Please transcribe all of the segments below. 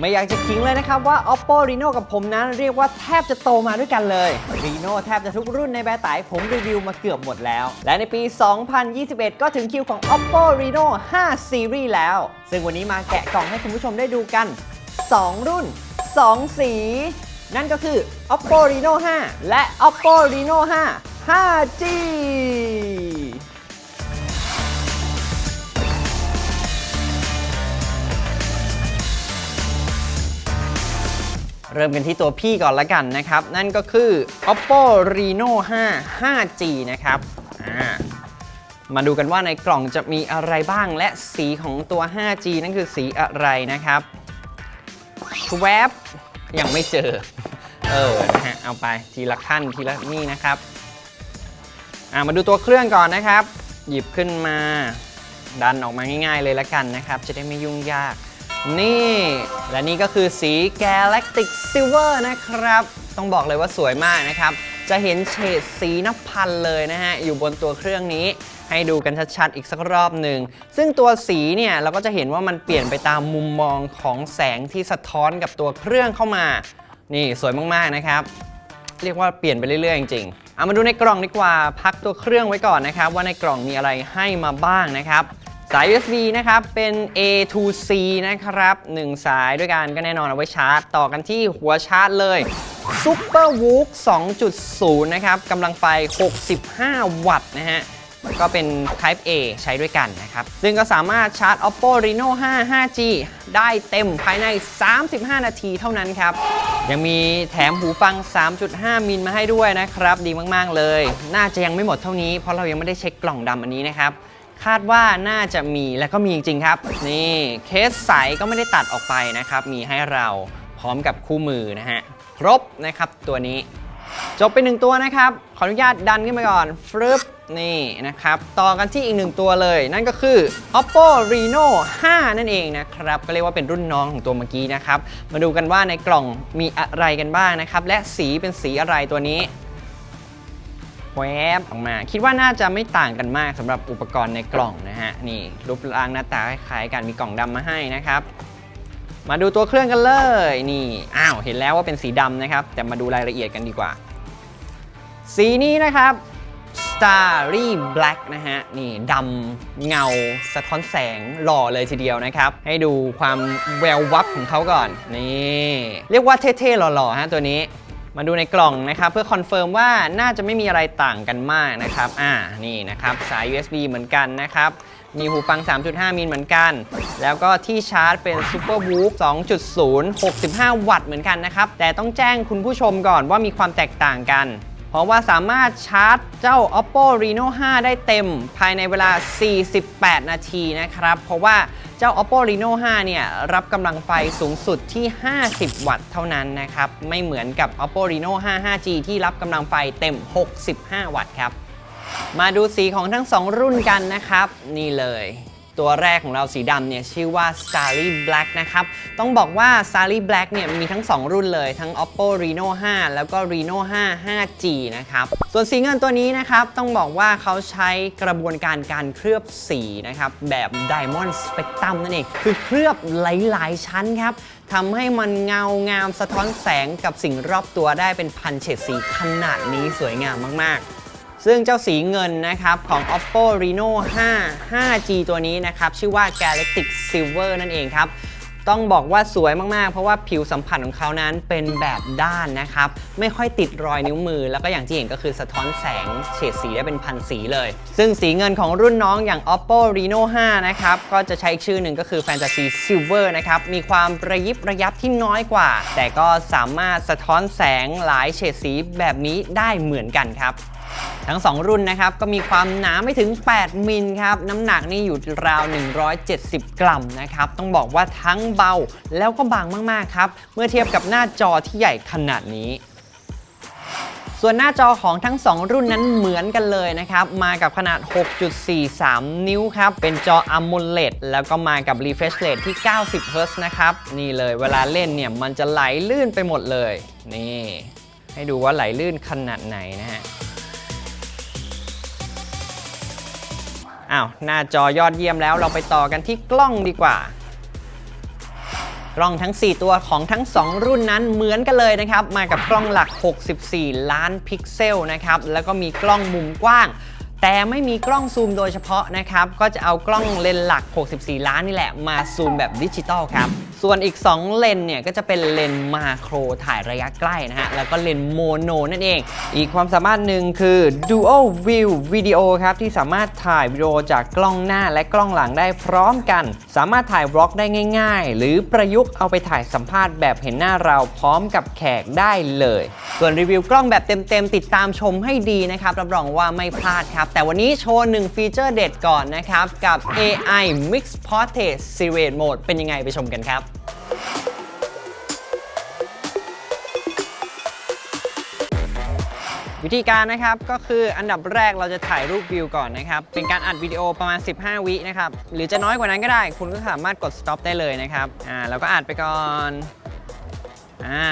ไม่อยากจะขิงเลยนะครับว่า Oppo Reno กับผมนั้นเรียกว่าแทบจะโตมาด้วยกันเลย Reno แทบจะทุกรุ่นในแบร์ไตผมรีวิวมาเกือบหมดแล้ว และในปี 2021 ก็ถึงคิวของ Oppo Reno 5 Series แล้ว ซึ่งวันนี้มาแกะกล่องให้คุณผู้ชมได้ดูกัน 2 รุ่น 2 สี นั่นก็คือ Oppo Reno 5 และ Oppo Reno 5 5G เริ่มกันที่ตัวพี่ก่อนละกันนะครับ นั่นก็คือ Oppo Reno 5 5G นะครับมาดูกันว่าในกล่องจะมีอะไรบ้างและสีของตัว 5G นั่นคือสีอะไรนะครับชวบยังไม่เจอ เออนะฮะเอาไปทีละขั้นทีละนี่นะครับมาดูตัวเครื่องก่อนนะครับ หยิบขึ้นมา ดันออกมาง่าย ๆ เลยละกันนะครับ จะได้ไม่ยุ่งยาก นี่ และนี่ก็คือสี Galactic Silver นะครับ ต้องบอกเลยว่าสวยมากนะครับ จะเห็นเฉดสีนับพันเลยนะฮะ อยู่บนตัวเครื่องนี้ให้ดูกันชัดๆ อีกสักรอบหนึ่ง ซึ่งตัวสีเนี่ย เราก็จะเห็นว่ามันเปลี่ยนไปตามมุมมองของแสงที่สะท้อนกับตัวเครื่องเข้ามา นี่สวยมากๆนะครับ เรียกว่าเปลี่ยนไปเรื่อยๆ จริงๆเอามาดูในกล่องดีกว่า พักตัวเครื่องไว้ก่อนนะครับ ว่าในกล่องมีอะไรให้มาบ้างนะครับ สาย USB นะครับ เป็น A to C นะครับ 1 สายด้วยกันก็แน่นอนเอาไว้ชาร์จ ต่อกันที่หัวชาร์จเลย Super Vook 2.0 นะครับกำลังไฟ 65 วัตต์นะฮะก็เป็น Type A ใช้ด้วยกันนะครับ ซึ่งก็สามารถชาร์จ Oppo Reno 5 5G ได้เต็มภายใน 35 นาทีเท่านั้นครับ ยังมีแถมหูฟัง 3.5 มิลมาให้ด้วยนะครับ ดีมาก ๆ เลย น่าจะยังไม่หมดเท่านี้ เพราะเรายังไม่ได้เช็คกล่องดำอันนี้นะครับ คาดว่าน่าจะมีและก็มีจริงๆครับ นี่เคสใสก็ไม่ได้ตัดออกไปนะครับ มีให้เราพร้อมกับคู่มือนะฮะ ครบนะครับตัวนี้ จบไปหนึ่งตัวนะครับ ขออนุญาตดันขึ้นไปก่อนฟรึบนี่นะครับ ต่อกันที่อีกหนึ่งตัวเลย นั่นก็คือ Oppo Reno 5 นั่นเองนะครับ ก็เรียกว่าเป็นรุ่นน้องของตัวเมื่อกี้นะครับ มาดูกันว่าในกล่องมีอะไรกันบ้างนะครับ และสีเป็นสีอะไรตัวนี้ แวบออกมา คิดว่าน่าจะไม่ต่างกันมากสำหรับอุปกรณ์ในกล่องนะฮะ นี่รูปร่างหน้าตาคล้ายๆกันมีกล่องดำมาให้นะครับ มาดูตัวเครื่องกันเลย นี่ อ้าว เห็นแล้วว่าเป็นสีดำนะครับ แต่มาดูรายละเอียดกันดีกว่า สีนี้นะครับ Starry Black นะฮะ นี่ดำเงา สะท้อนแสงหล่อเลยทีเดียวนะครับ ให้ดูความแวววับของเขาก่อน นี่ เรียกว่าเท่ๆหล่อๆฮะตัวนี้ มาดูในกล่องนะครับ เพื่อคอนเฟิร์มว่าน่าจะไม่มีอะไรต่างกันมากนะครับ อ่า นี่นะครับ สาย USB เหมือนกันนะครับ มีหูฟัง 3.5 มิลเหมือนกัน แล้วก็ที่ชาร์จเป็น Super Whoop 2.0 65 วัตต์เหมือนกันนะครับ แต่ต้องแจ้งคุณผู้ชมก่อนว่ามีความแตกต่างกัน เพราะว่าสามารถชาร์จเจ้า Oppo Reno 5 ได้เต็ม ภายในเวลา 48 นาทีนะครับ เพราะว่า เจ้า Oppo Reno 5 เนี่ย รับกำลังไฟสูงสุดที่ 50 วัตต์เท่านั้นนะครับ ไม่เหมือนกับ Oppo Reno 5 5G ที่รับกำลังไฟเต็ม 65 วัตต์ครับ มาดูสีของทั้ง 2 รุ่นกันนะครับ นี่เลย ตัวแรกของเราสีดำเนี่ยชื่อว่า Starry Black นะครับ ต้องบอกว่า Starry Black เนี่ยมีทั้ง 2 รุ่นเลยทั้ง Oppo Reno 5 แล้วก็ Reno 5 5G นะครับ ส่วนสีเงินตัวนี้นะครับ ต้องบอกว่าเขาใช้กระบวนการการเคลือบสีนะครับ แบบ Diamond Spectrum นั่นเอง คือเคลือบหลาย ๆ ชั้นครับทำให้มันเงางามสะท้อนแสงกับสิ่งรอบตัวได้เป็นพันเฉดสีขนาดนี้สวยงามมาก ๆ ซึ่งเจ้าสีเงินนะครับของ Oppo Reno 5 5G ตัวนี้นะครับ ชื่อว่า Galactic Silver นั่นเองครับต้องบอกว่าสวยมากๆ เพราะว่าผิวสัมผัสของเขานั้นเป็นแบบด้านนะครับ ไม่ค่อยติดรอยนิ้วมือ แล้วก็อย่างที่เห็นก็คือสะท้อนแสงเฉดสีได้เป็นพันสีเลย ซึ่งสีเงินของรุ่นน้องอย่าง Oppo Reno 5 นะครับ ก็จะใช้อีกชื่อหนึ่งก็คือ Fantasy Silver นะครับ มีความระยิบระยับที่น้อยกว่า แต่ก็สามารถสะท้อนแสงหลายเฉดสีแบบนี้ได้เหมือนกันครับ ทั้ง 2 รุ่นนะครับ ก็มีความหนาไม่ถึง 8 มิลครับ น้ำหนักนี่อยู่ราว 170 กรัมนะครับ ต้องบอกว่าทั้งเบาแล้วก็บางมาก ๆ ครับ เมื่อเทียบกับหน้าจอที่ใหญ่ขนาดนี้ส่วนหน้าจอของทั้ง 2 รุ่นนั้นเหมือนกันเลยนะครับ มากับขนาด 6.43 นิ้วครับ เป็นจอ AMOLED แล้วก็มากับ refresh rate ที่ 90 Hz นะครับ นี่เลยเวลาเล่นเนี่ย มันจะไหลลื่นไปหมดเลย นี่ ให้ดูว่าไหลลื่นขนาดไหนนะฮะ อ้าวหน้าจอยอดเยี่ยมแล้วเราไปต่อกันที่กล้องดีกว่า กล้องทั้ง 4 ตัวของทั้ง 2 รุ่นนั้นเหมือนกันเลยนะครับ มากับกล้องหลัก 64 ล้านพิกเซลนะครับแล้วก็มีกล้องมุมกว้างแต่ไม่มีกล้องซูมโดยเฉพาะนะครับ ก็จะเอากล้องเลนส์หลัก 64 ล้านนี่แหละ มาซูมแบบดิจิตอลครับส่วนอีก 2 เลนเนี่ยก็จะเป็นเลนมาโครถ่ายระยะใกล้นะฮะ แล้วก็เลนโมโนนั่นเอง อีกความสามารถหนึ่งคือ Dual View Video ครับ ที่สามารถถ่ายวิดีโอจากกล้องหน้าและกล้องหลังได้พร้อมกัน สามารถถ่ายวล็อกได้ง่าย ๆ หรือประยุกต์เอาไปถ่ายสัมภาษณ์แบบเห็นหน้าเราพร้อมกับแขกได้เลย ส่วนรีวิวกล้องแบบเต็ม ๆ ติดตามชมให้ดีนะครับ รับรองว่าไม่พลาดครับ แต่วันนี้โชว์หนึ่งฟีเจอร์เด็ดก่อนนะครับ กับ AI Mix Portrait Silhouette Mode เป็นยังไงไปชมกันครับวิธีการนะครับก็คืออันดับแรกเราจะถ่ายรูปวิวก่อนนะครับ เป็นการอัดวิดีโอประมาณ 15 วินะครับ หรือจะน้อยกว่านั้นก็ได้ คุณก็สามารถกด stop ได้เลยนะครับอ่าแล้วก็อัดไปก่อนอ่า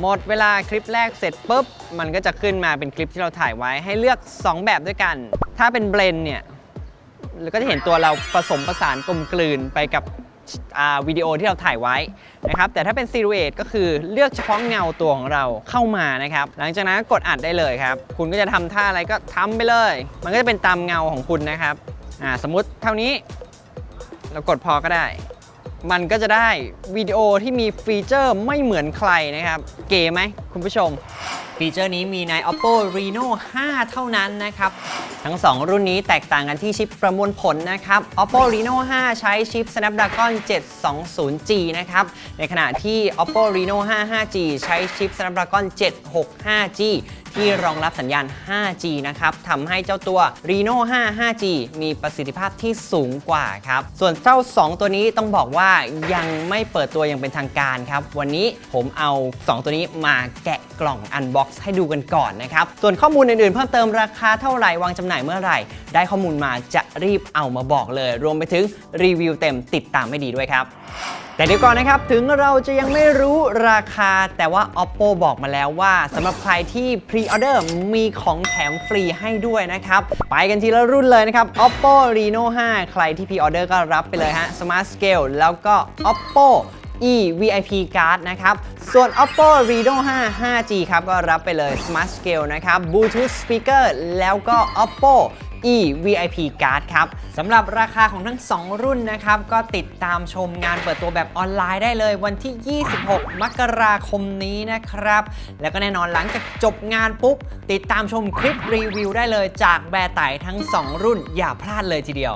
หมดเวลาคลิปแรกเสร็จปุ๊บ มันก็จะขึ้นมาเป็นคลิปที่เราถ่ายไว้ให้เลือก 2 แบบด้วยกัน ถ้าเป็นเบลนเนี่ย แล้วก็จะเห็นตัวเราผสมผสานกลมกลืนไปกับวิดีโอที่เราถ่ายไว้นะครับแต่ถ้าเป็นซีรูเอตก็คือเลือกเฉพาะเงาตัวของเราเข้ามานะครับหลังจากนั้นกดอัดได้เลยครับ คุณก็จะทำท่าอะไรก็ทำไปเลย มันก็จะเป็นตามเงาของคุณนะครับสมมุติเท่านี้ เรากดพอก็ได้ มันก็จะได้วิดีโอที่มีฟีเจอร์ไม่เหมือนใครนะครับ เก๋ไหมคุณผู้ชม ฟีเจอร์นี้มีใน Oppo Reno 5 เท่านั้นนะครับ ทั้ง 2 รุ่นนี้แตกต่างกันที่ชิปประมวลผลนะครับ Oppo Reno 5 ใช้ชิป Snapdragon 720G นะครับ ในขณะที่ Oppo Reno 5 5G ใช้ชิป Snapdragon 765G ที่รองรับสัญญาณ 5G นะครับ ทำให้เจ้าตัว Reno 5 5G มีประสิทธิภาพที่สูงกว่าครับ ส่วนเจ้า 2 ตัวนี้ต้องบอกว่ายังไม่เปิดตัวอย่างเป็นทางการครับ วันนี้ผมเอา 2 ตัวนี้มาแกะกล่อง Unbox ให้ดูกันก่อนนะครับ ส่วนข้อมูลอื่นๆ เพิ่มเติมราคาเท่าไหร่วางจำหน่ายายเมื่อไหร่ ได้ข้อมูลมาจะรีบเอามาบอกเลย รวมไปถึงรีวิวเต็มติดตามให้ดีด้วยครับแต่เดี๋ยวก่อนนะครับ ถึงเราจะยังไม่รู้ราคา แต่ว่า Oppo บอกมาแล้วว่าสำหรับใครที่พรีออเดอร์มีของแถมฟรีให้ด้วยนะครับ ไปกันทีละรุ่นเลยนะครับ Oppo Reno 5 ใครที่พรีออเดอร์ก็รับไปเลยฮะ Smart Scale แล้วก็ Oppo e VIP Card นะครับ ส่วน Oppo Reno 5 5G ครับ ก็รับไปเลย Smart Scale นะครับ Bluetooth Speaker แล้วก็ Oppo e VIP Card ครับสำหรับราคาของทั้ง 2 รุ่นนะครับ ก็ติดตามชมงานเปิดตัวแบบออนไลน์ได้เลย วันที่ 26 มกราคมนี้นะครับ แล้วก็แน่นอนหลังจากจบงานปุ๊บ ติดตามชมคลิปรีวิวได้เลยจากแบร์ไต่ทั้ง 2 รุ่นอย่าพลาดเลยทีเดียว